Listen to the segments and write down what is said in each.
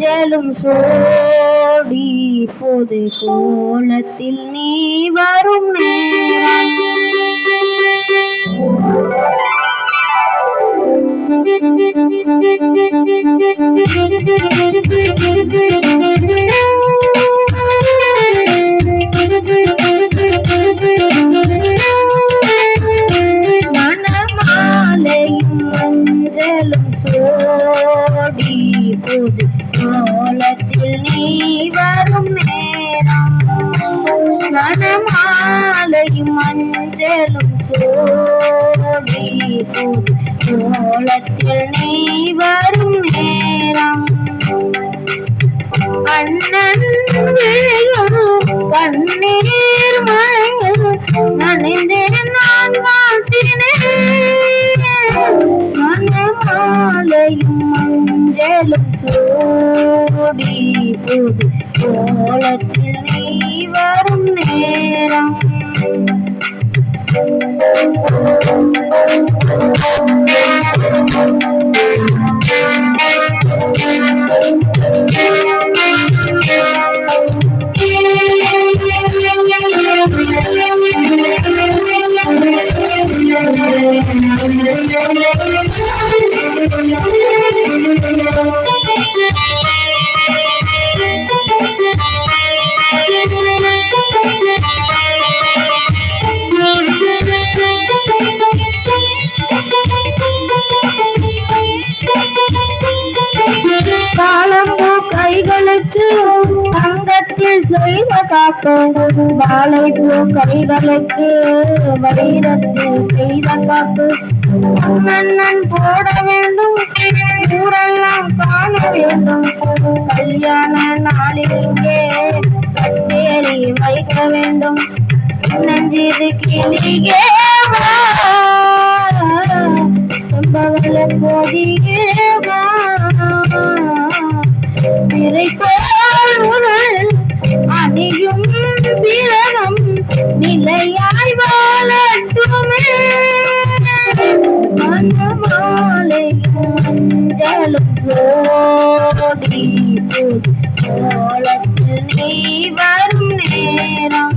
மஞ்சளும் சோடி போது கோலத்தில் நீ வரும். மஞ்சளும் சோழி புது கோலத்தில் நீ வரும் நேரம் அண்ணன் விழியும் கண்ணீர் மழையில் நனைந்தேன் நான் வாழ்த்தினேன் மனமாலையும் மஞ்சளும் சோடி போது சோளத்தில் நீ வரும் செய்த காப்பு கைகளுக்கு வைரத்தில் செய்த காப்பு. மன்னன் போட வேண்டும் ஊரெல்லாம் காண வேண்டும். கல்யாண நாளிலே கச்சேரி வைக்க வேண்டும். நஞ்சிது கிளியே வா. கொடியே திலகம் நிலையாய் வாழட்டுமே. மனமாலையும் மஞ்சளும் ஜோடி நீ வரும் நேரம்.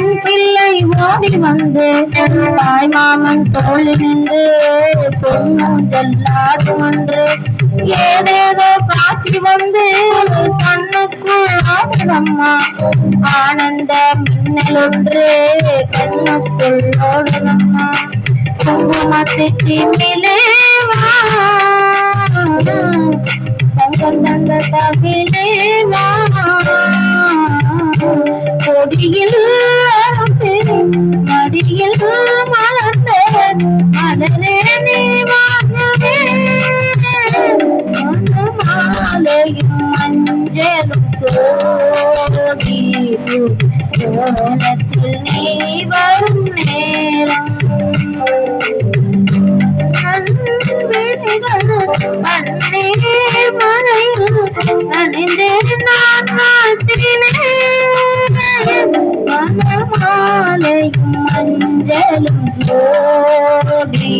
என் பிள்ளை ஓடி வந்து தாய் மாமன் தோழி நின்று பொன்னூஞ்சல் ஆடும் என்று ஏதேதோ காட்சி வந்து கண்ணுக்குள் ஆடுதம்மா ஆனந்த மின்னல் ஒன்று கண்ணுக்குள் ஓடுதம்மா குங்குமத்துக்கு மிலேவா சங்கம் தந்த தவிலே கொடியில் கோலத்தில் நீ வரும் நேரம் அண்ணீர் மழையில் நனைந்தேன் நான் மனமாலையும் மஞ்சளும் ஜோடி